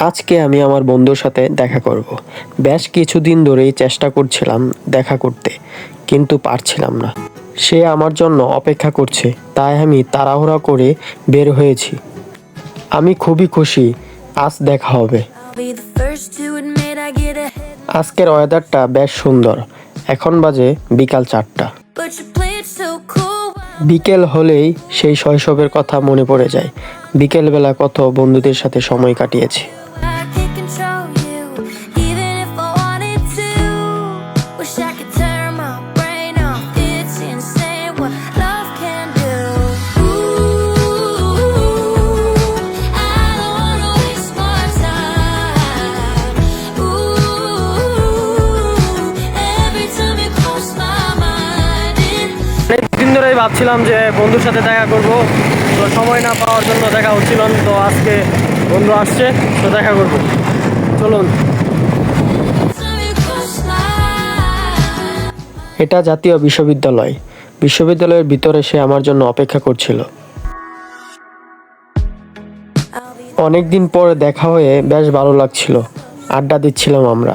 আজকে আমি আমার বন্ধুর সাথে দেখা করব। বেশ কিছুদিন ধরেই চেষ্টা করছিলাম দেখা করতে কিন্তু পারছিলাম না। সে আমার জন্য অপেক্ষা করছে তাই আমি তাড়াহুড়া করে বের হয়েছি। আমি খুবই খুশি আজ দেখা হবে। আজকের ওয়েদারটা বেশ সুন্দর এখন বাজে বিকাল চারটা. বিকেল হলেই সেই শৈশবের কথা মনে পড়ে যায়। বিকেলবেলা কত বন্ধুদের সাথে সময় কাটিয়েছি। ধরেই ভাবছিলাম যে বন্ধুর সাথে দেখা করব। তো সময় না পাওয়ার জন্য দেখা হচ্ছিল তো আজকে বন্ধু আসছে, তো দেখা করব। চলুন। এটা জাতীয় বিশ্ববিদ্যালয়। বিশ্ববিদ্যালয়ের ভিতরে সে আমার জন্য অপেক্ষা করছিল। অনেক দিন পরে দেখা হয়ে বেশ ভালো লাগছিল। আড্ডা দিচ্ছিলাম আমরা।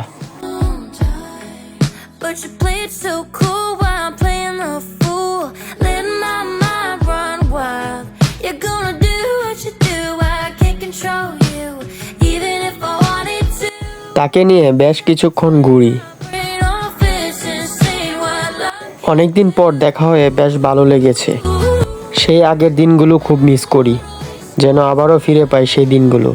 তাকে নিয়ে বেশ কিছুক্ষণ ঘুরি. অনেকদিন পর দেখা হয়ে বেশ ভালো লেগেছে সেই আগের দিনগুলো খুব মিস করি, যেন আবারও ফিরে পাই সেই দিনগুলো